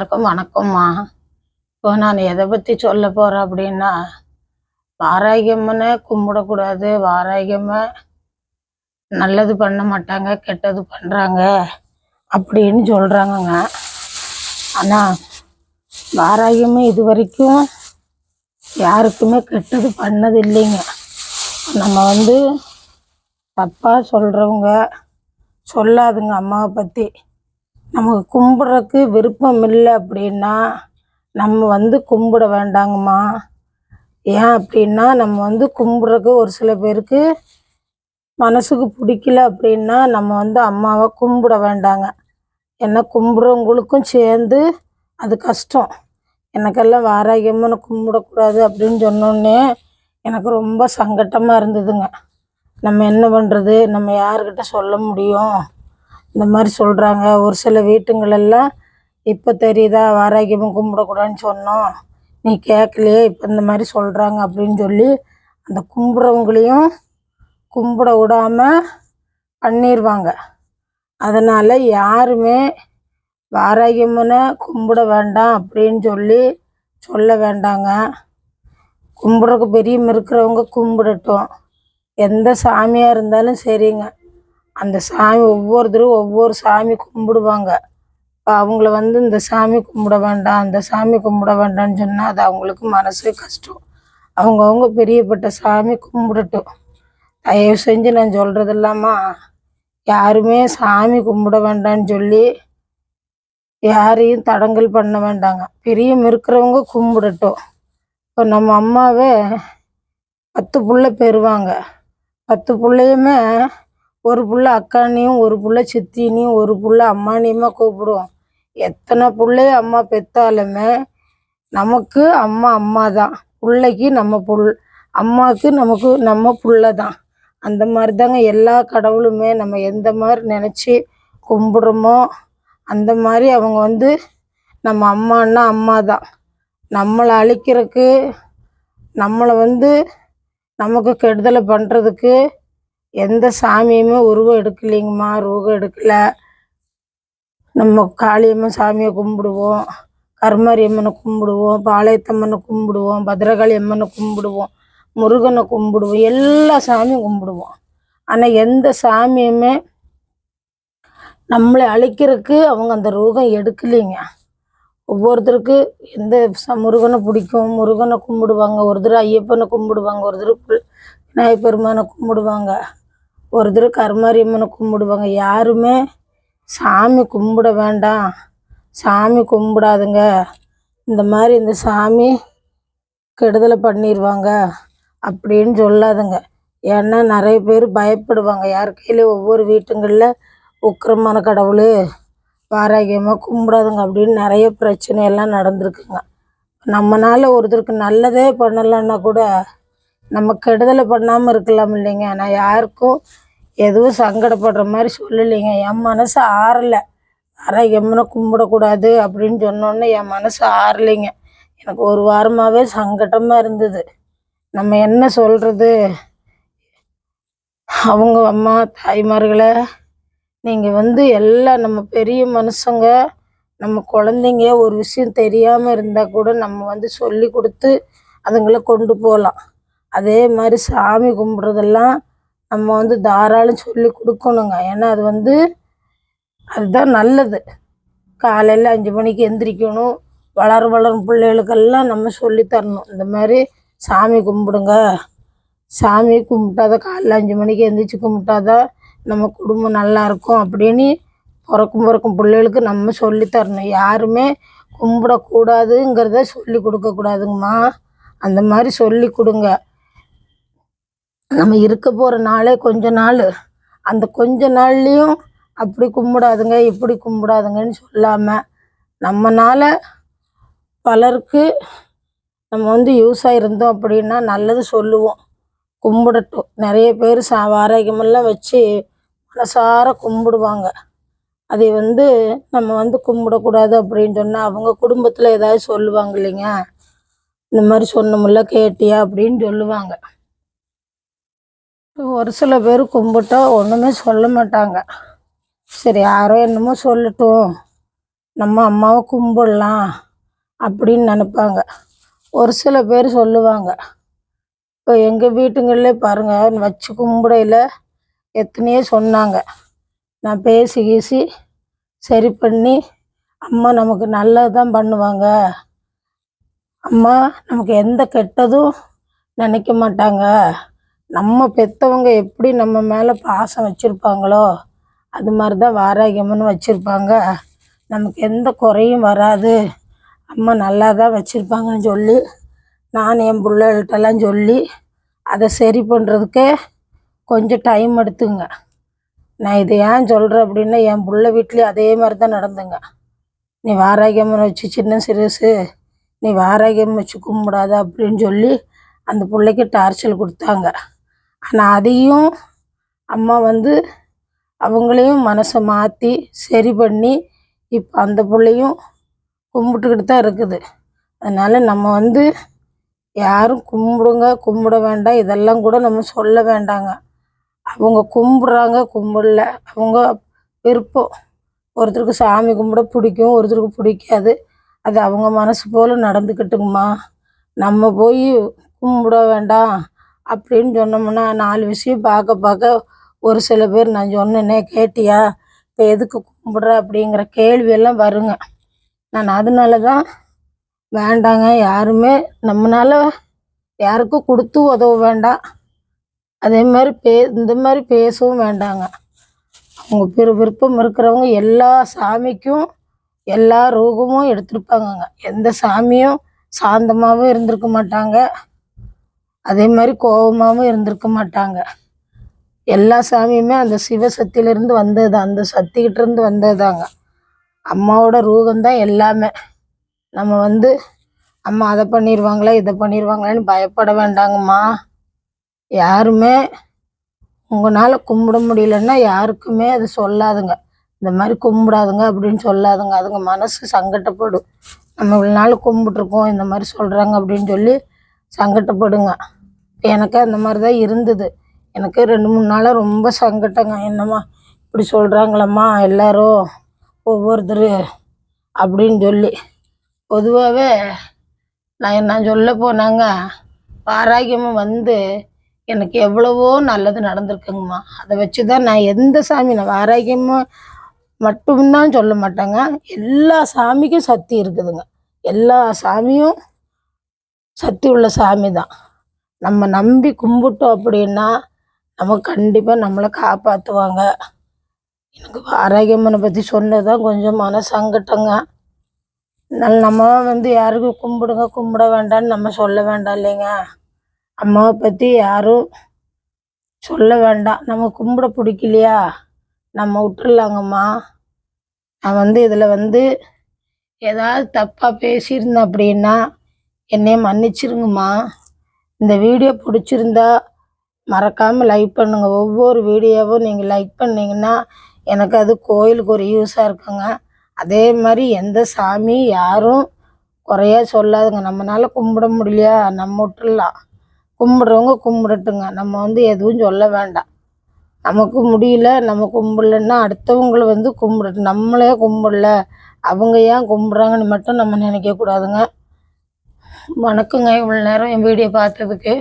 எல்லாருக்கும் வணக்கம்மா. இப்போ நான் எதை பற்றி சொல்ல போகிறேன் அப்படின்னா வாராகியம்மனை கும்பிடக்கூடாது. வாராகியமாக நல்லது பண்ண மாட்டாங்க கெட்டது பண்ணுறாங்க அப்படின்னு சொல்கிறாங்கங்க ஆனால் வாராகியமே இது வரைக்கும் யாருக்குமே கெட்டது பண்ணது இல்லைங்க நம்ம வந்து தப்பாக சொல்கிறவங்க சொல்லாதுங்க அம்மாவை பற்றி நமக்கு கும்பிட்றதுக்கு விருப்பம் இல்லை அப்படின்னா நம்ம வந்து கும்பிட வேண்டாங்கம்மா. ஏன் அப்படின்னா நம்ம வந்து கும்பிட்றதுக்கு ஒரு சில பேருக்கு மனசுக்கு பிடிக்கல அப்படின்னா நம்ம வந்து அம்மாவை கும்பிட வேண்டாங்க. ஏன்னா கும்பிட்றவங்களுக்கும் சேர்ந்து அது கஷ்டம். எனக்கெல்லாம் வாராகியம்மனை கும்பிடக்கூடாது அப்படின்னு சொன்னோடனே எனக்கு ரொம்ப சங்கட்டமாக இருந்ததுங்க. நம்ம என்ன பண்ணுறது நம்ம யாருக்கிட்ட சொல்ல முடியும்? இந்த மாதிரி சொல்கிறாங்க ஒரு சில வீட்டுங்களெல்லாம் இப்போ தெரியுதா? வாராகியமும் கும்பிடக்கூடாதுன்னு சொன்னோம். நீ கேட்கலையே இப்போ இந்த மாதிரி சொல்கிறாங்க அப்படின்னு சொல்லி அந்த கும்பிட்றவங்களையும் கும்பிட விடாமல் பண்ணிடுவாங்க அதனால் யாருமே வாராகியம்மனை கும்பிட வேண்டாம் அப்படின்னு சொல்லி சொல்ல வேண்டாங்க. கும்பிட்றக்கு பெரியம் இருக்கிறவங்க கும்பிடட்டும். எந்த சாமியாக இருந்தாலும் சரிங்க. அந்த சாமி ஒவ்வொருத்தரும் ஒவ்வொரு சாமி கும்பிடுவாங்க. இப்போ அவங்கள வந்து இந்த சாமி கும்பிட வேண்டாம் அந்த சாமி கும்பிட வேண்டாம்னு சொன்னால் அது அவங்களுக்கு மனசு கஷ்டம். அவங்கவுங்க பெரியப்பட்ட சாமி கும்பிடட்டும். தயவு செஞ்சு நான் சொல்கிறது இல்லாமா யாருமே சாமி கும்பிட வேண்டாம்னு சொல்லி யாரையும் தடங்கல் பண்ண வேண்டாங்க. பிரியம் இருக்கிறவங்க கும்பிடட்டும். இப்போ நம்ம அம்மாவே பத்து புள்ள பெறுவாங்க. பத்து பிள்ளையுமே ஒரு புள்ள அக்கானையும் ஒரு புள்ள சித்தினையும் ஒரு புள்ள அம்மானியுமா கூப்பிடுவோம். எத்தனை பிள்ளைய அம்மா பெற்றாலுமே நமக்கு அம்மா அம்மா தான். பிள்ளைக்கு நம்ம புல் அம்மாவுக்கு நமக்கு நம்ம புள்ள தான். அந்த மாதிரி தாங்க எல்லா கடவுளுமே நம்ம எந்த மாதிரி நினச்சி கும்பிடுறோமோ அந்த மாதிரி அவங்க வந்து நம்ம அம்மான்னா அம்மா தான். நம்மளை அழிக்கிறதுக்கு நம்மளை வந்து நமக்கு கெடுதலை பண்ணுறதுக்கு எந்த சாமியுமே உருவம் எடுக்கலைங்கம்மா ரூபம் எடுக்கல. நம்ம காளியம்மன் சாமியை கும்பிடுவோம் கருமாரி அம்மனை கும்பிடுவோம் பாளையத்தம்மனை கும்பிடுவோம் பத்ரகாளி அம்மனை கும்பிடுவோம் முருகனை கும்பிடுவோம் எல்லா சாமியும் கும்பிடுவோம். ஆனால் எந்த சாமியுமே நம்மளை அழிக்கிறதுக்கு அவங்க அந்த ரூபம் எடுக்கலைங்க. ஒவ்வொருத்தருக்கு எந்த முருகனை பிடிக்கும் முருகனை கும்பிடுவாங்க ஒருத்தர் ஐயப்பனை கும்பிடுவாங்க ஒருத்தர் விநாயகப் பெருமானை கும்பிடுவாங்க. ஒருத்தர் கருமாரியம்மனை கும்பிடுவாங்க. யாருமே சாமி கும்பிட வேண்டாம். சாமி கும்பிடாதுங்க. இந்த மாதிரி இந்த சாமி கெடுதலை பண்ணிடுவாங்க அப்படின்னு சொல்லாதுங்க. ஏன்னா நிறைய பேர் பயப்படுவாங்க. யார் கையிலையும் ஒவ்வொரு வீட்டுங்களில் உக்கிரமான கடவுள் வாராகியமாக கும்பிடாதுங்க அப்படின்னு நிறைய பிரச்சனை எல்லாம் நடந்திருக்குங்க. நம்மனால ஒருத்தருக்கு நல்லதே பண்ணலைன்னா கூட நம்ம கெடுதலை பண்ணாமல் இருக்கலாம் இல்லைங்க. நான் யாருக்கும் எதுவும் சங்கடப்படுற மாதிரி சொல்லலைங்க. என் மனசு ஆறலை. வாராகியம்மனை கும்பிடக்கூடாது அப்படின்னு சொன்னோன்னே என் மனசு ஆறலைங்க. எனக்கு ஒரு வாரமாகவே சங்கடமாக இருந்தது. நம்ம என்ன சொல்கிறது அவங்க அம்மா தாய்மார்களை நீங்கள் வந்து எல்லாம் நம்ம பெரிய மனுஷங்க நம்ம குழந்தைங்க ஒரு விஷயம் தெரியாமல் இருந்தால் கூட நம்ம வந்து சொல்லி கொடுத்து அதுங்களை கொண்டு போகலாம். அதே மாதிரி சாமி கும்பிட்றதெல்லாம் நம்ம வந்து தாராளம் சொல்லி கொடுக்கணுங்க. ஏன்னா அது வந்து அதுதான் நல்லது. காலையில் அஞ்சு மணிக்கு எந்திரிக்கணும். வளர வளரும் பிள்ளைகளுக்கெல்லாம் நம்ம சொல்லி தரணும். இந்த மாதிரி சாமி கும்பிடுங்க. சாமி கும்பிட்டாதான் காலைல அஞ்சு மணிக்கு எந்திரிச்சு கும்பிட்டாதான் நம்ம குடும்பம் நல்லா இருக்கும் அப்படின்னு பிறக்கும் பிறக்கும் பிள்ளைகளுக்கு நம்ம சொல்லி தரணும். யாருமே கும்பிடக்கூடாதுங்கிறத சொல்லி கொடுக்கக்கூடாதுங்கம்மா. அந்த மாதிரி சொல்லி கொடுங்க. நம்ம இருக்க போகிற நாளே கொஞ்ச நாள். அந்த கொஞ்ச நாள்லேயும் அப்படி கும்பிடாதுங்க இப்படி கும்பிடாதுங்கன்னு சொல்லாமல் நம்மனால பலருக்கு நம்ம வந்து யூஸ் ஆகிருந்தோம் அப்படின்னா நல்லது சொல்லுவோம். கும்பிடட்டும். நிறைய பேர் சா ஆரோக்கியமெல்லாம் வச்சு மனசார கும்பிடுவாங்க. அதை வந்து நம்ம வந்து கும்பிடக்கூடாது அப்படின்னு சொன்னால் அவங்க குடும்பத்தில் ஏதாவது சொல்லுவாங்க இல்லைங்க? இந்த மாதிரி சொன்னமுல்ல கேட்டியா அப்படின்னு சொல்லுவாங்க. ஒரு சில பேர் கும்பிட்டா ஒன்றுமே சொல்ல மாட்டாங்க. சரி யாரோ என்னமோ சொல்லட்டும். நம்ம அம்மாவை கும்பிடலாம் அப்படின்னு நினைப்பாங்க. ஒரு சில பேர் சொல்லுவாங்க. இப்போ எங்கள் வீட்டுங்களே பாருங்கள் வச்சு கும்பிடையில் எத்தனையோ சொன்னாங்க. நான் பேசி கீசி சரி பண்ணி அம்மா நமக்கு நல்லது தான் பண்ணுவாங்க. அம்மா நமக்கு எந்த கெட்டதும் நினைக்க மாட்டாங்க. நம்ம பெற்றவங்க எப்படி நம்ம மேலே பாசம் வச்சுருப்பாங்களோ அது மாதிரி தான் வாராகியம்மன் வச்சுருப்பாங்க. நமக்கு எந்த குறையும் வராது. அம்மா நல்லா தான் வச்சுருப்பாங்கன்னு சொல்லி நான் என் பிள்ளைகள்கிட்டலாம் சொல்லி அதை சரி பண்ணுறதுக்கே கொஞ்சம் டைம் எடுத்துங்க. நான் இதை ஏன் சொல்கிறேன் அப்படின்னா என் பிள்ளை வீட்லேயும் அதே மாதிரி தான் நடந்துங்க. நீ வாராகியம்மன் வச்சு சின்ன சிறுசு நீ வாராகியம் வச்சு கும்பிடாத அப்படின்னு சொல்லி அந்த பிள்ளைக்கு டார்ச்சல் கொடுத்தாங்க. ஆனால் அதையும் அம்மா வந்து அவங்களையும் மனசை மாற்றி சரி பண்ணி இப்போ அந்த பிள்ளையும் கும்பிட்டுக்கிட்டு தான் இருக்குது. அதனால் நம்ம வந்து யாரும் கும்பிடுங்க கும்பிட வேண்டாம். இதெல்லாம் கூட நம்ம சொல்ல வேண்டாங்க. அவங்க கும்பிட்றாங்க கும்பிடல. அவங்க விருப்பம். ஒருத்தருக்கு சாமி கும்பிட பிடிக்கும் ஒருத்தருக்கு பிடிக்காது. அது அவங்க மனசு போல் நடந்துக்கிட்டுங்கம்மா. நம்ம போய் கும்பிட வேண்டாம். அப்படின்னு சொன்னோம்னா நாலு விஷயம் பார்க்க பார்க்க ஒரு சில பேர் நான் சொன்னேனே கேட்டியா? இப்போ எதுக்கு கும்பிட்ற அப்படிங்கிற கேள்வியெல்லாம் வருங்க. நான் அதனால தான் வேண்டாங்க. யாருமே நம்மளால யாருக்கும் கொடுத்து உதவ வேண்டாம். அதே மாதிரி பே இந்த மாதிரி பேசவும் வேண்டாங்க. அவங்க பெரு விருப்பம் இருக்கிறவங்க எல்லா சாமிக்கும் எல்லா ரோகமும் எடுத்திருப்பாங்கங்க. எந்த சாமியும் சாந்தமாகவும் இருந்திருக்க மாட்டாங்க. அதே மாதிரி கோபமாகவும் இருந்திருக்க மாட்டாங்க. எல்லா சாமியுமே அந்த சிவசக்தியிலேருந்து வந்தது தான் அந்த சக்திகிட்ட இருந்து வந்தது தாங்க அம்மாவோட ரூபந்தான் எல்லாமே. நம்ம வந்து அம்மா அதை பண்ணிடுவாங்களா இதை பண்ணிடுவாங்களான்னு பயப்பட வேண்டாங்கம்மா. யாருமே உங்களால் கும்பிட முடியலன்னா யாருக்குமே அது சொல்லாதுங்க. இந்த மாதிரி கும்பிடாதுங்க அப்படின்னு சொல்லாதுங்க. அதுங்க மனசு சங்கட்டப்படும். நம்ம இவ்வளோ நாள் கும்பிட்ருக்கோம் இந்த மாதிரி சொல்கிறாங்க அப்படின்னு சொல்லி சங்கடப்படுங்க எனக்கு அந்த மாதிரி தான் இருந்தது. எனக்கு ரெண்டு மூணு நாளாக ரொம்ப சங்கட்டங்க. என்னம்மா இப்படி சொல்கிறாங்களம்மா எல்லாரும் ஒவ்வொருத்தர் அப்படின்னு சொல்லி. பொதுவாகவே நான் என்ன சொல்ல போனாங்க பாராகியமும் வந்து எனக்கு எவ்வளவோ நல்லது நடந்திருக்குங்கம்மா. அதை வச்சு தான் நான் எந்த சாமி நான் வாராகியமும் மட்டும்தான் சொல்ல மாட்டேங்க. எல்லா சாமிக்கும் சக்தி இருக்குதுங்க. எல்லா சாமியும் சக்தி உள்ள சாமி தான். நம்ம நம்பி கும்பிட்டோம் அப்படின்னா நம்ம கண்டிப்பாக நம்மளை காப்பாற்றுவாங்க எனக்கு ஆரோக்கியம்மனை பற்றி சொன்னது தான் கொஞ்சம் மன சங்கட்டங்க அதனால நம்ம வந்து யாருக்கும் கும்பிடுங்க கும்பிட வேண்டாம்னு நம்ம சொல்ல வேண்டாம் இல்லைங்க. அம்மாவை பற்றி யாரும் சொல்ல வேண்டாம். நம்ம கும்பிட பிடிக்கலையா? நம்ம விட்டுடலாங்கம்மா நான் வந்து இதில் வந்து ஏதாவது தப்பாக பேசியிருந்தேன் அப்படின்னா என்னைய மன்னிச்சிருங்கம்மா. இந்த வீடியோ பிடிச்சிருந்தா மறக்காமல் லைக் பண்ணுங்கள் ஒவ்வொரு வீடியோவும் நீங்கள் லைக் பண்ணிங்கன்னா எனக்கு அது கோயிலுக்கு ஒரு யூஸாக இருக்குங்க. அதே மாதிரி எந்த சாமி யாரும் குறையா சொல்லாதுங்க. நம்மளால கும்பிட முடியலையா? நம்ம விட்டுறலாம். கும்பிட்றவங்க கும்பிடட்டுங்க. நம்ம வந்து எதுவும் சொல்ல வேண்டாம். நமக்கு முடியல நம்ம கும்பிடலன்னா அடுத்தவங்கள வந்து கும்பிடட்டும். நம்மளே கும்பிடல. அவங்க ஏன் கும்பிட்றாங்கன்னு மட்டும் நம்ம நினைக்கக்கூடாதுங்க வணக்கங்க இவ்வளோ நேரம் என் வீடியோ பார்த்ததுக்கு.